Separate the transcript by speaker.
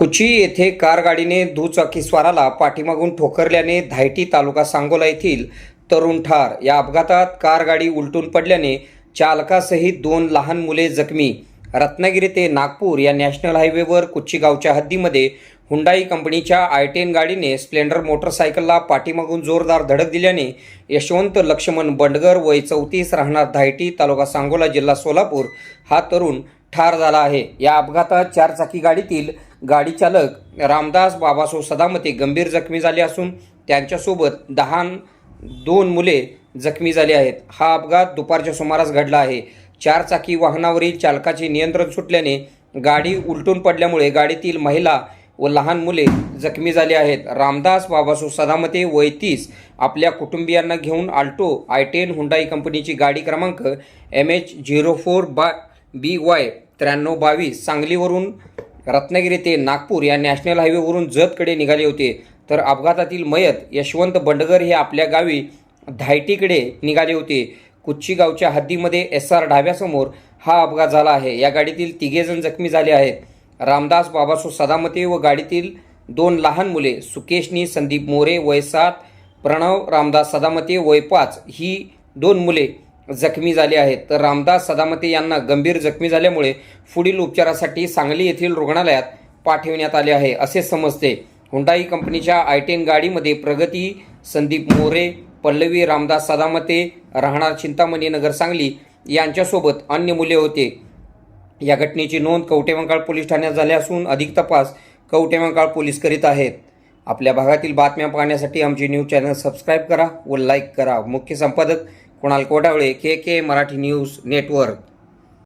Speaker 1: कुची येथे कार गाडीने दुचाकीस्वाराला पाठीमागून ठोकरल्याने धायटी तालुका सांगोला येथील तरुण ठार. या अपघातात कार गाडी उलटून पडल्याने चालकासहित दोन लहान मुले जखमी. रत्नागिरी ते नागपूर या नॅशनल हायवेवर कुच्ची गावच्या हद्दीमध्ये हुंडाई कंपनीच्या आय टेन गाडीने स्प्लेंडर मोटरसायकलला पाठीमागून जोरदार धडक दिल्याने यशवंत लक्ष्मण बंडगर वय चौतीस राहणार धायटी तालुका सांगोला जिल्हा सोलापूर हा तरुण ठार झाला आहे. या अपघातात चारचाकी गाडीतील गाडी चालक रामदास बाबासो सदामते गंभीर जखमी झाले असून त्यांच्यासोबत दहा दोन मुले जखमी झाली आहेत. हा अपघात दुपारच्या सुमारास घडला आहे. चारचाकी वाहनावरील चालकाचे नियंत्रण सुटल्याने गाडी उलटून पडल्यामुळे गाडीतील महिला व लहान मुले जखमी झाली आहेत. रामदास बाबासो सदामते वय तीस आपल्या कुटुंबियांना घेऊन आल्टो आय टेन हुंडाई कंपनीची गाडी क्रमांक एम एच झिरो फोर बा बी वाय त्र्याण्णव बावीस सांगलीवरून रत्नागिरी ते नागपूर या नॅशनल हायवेवरून जतकडे निघाले होते. तर अपघातातील मयत यशवंत बंडगर हे आपल्या गावी धायटीकडे निघाले होते. कुच्ची गावच्या हद्दीमध्ये एस आर ढाब्यासमोर हा अपघात झाला आहे. या गाडीतील तिघेजण जखमी झाले आहेत. रामदास बाबासो सदामते व गाडीतील दोन लहान मुले सुकेशनी संदीप मोरे वय सात प्रणव रामदास सदामते वय पाच ही दोन मुले जखमी झाले आहेत. तर रामदास सदामते यांना गंभीर जखमी झाल्यामुळे पुढील उपचारासाठी सांगली येथील रुग्णालयात पाठविण्यात आले आहे असे समजते. हुंडाई कंपनीच्या आय टेन गाडीमध्ये प्रगती संदीप मोरे पल्लवी रामदास सदामते राहणार चिंतामणी नगर सांगली यांच्यासोबत अन्य मुले होते. या घटनेची नोंद कवटेमंकाळ पोलीस ठाण्यात झाली असून अधिक तपास कवटेमंकाळ पोलीस करीत आहेत. आपल्या भागातील बातम्या पाहण्यासाठी आमचे न्यूज चॅनल सबस्क्राईब करा व लाईक करा. मुख्य संपादक Kunal Kodavale K K Marathi news network.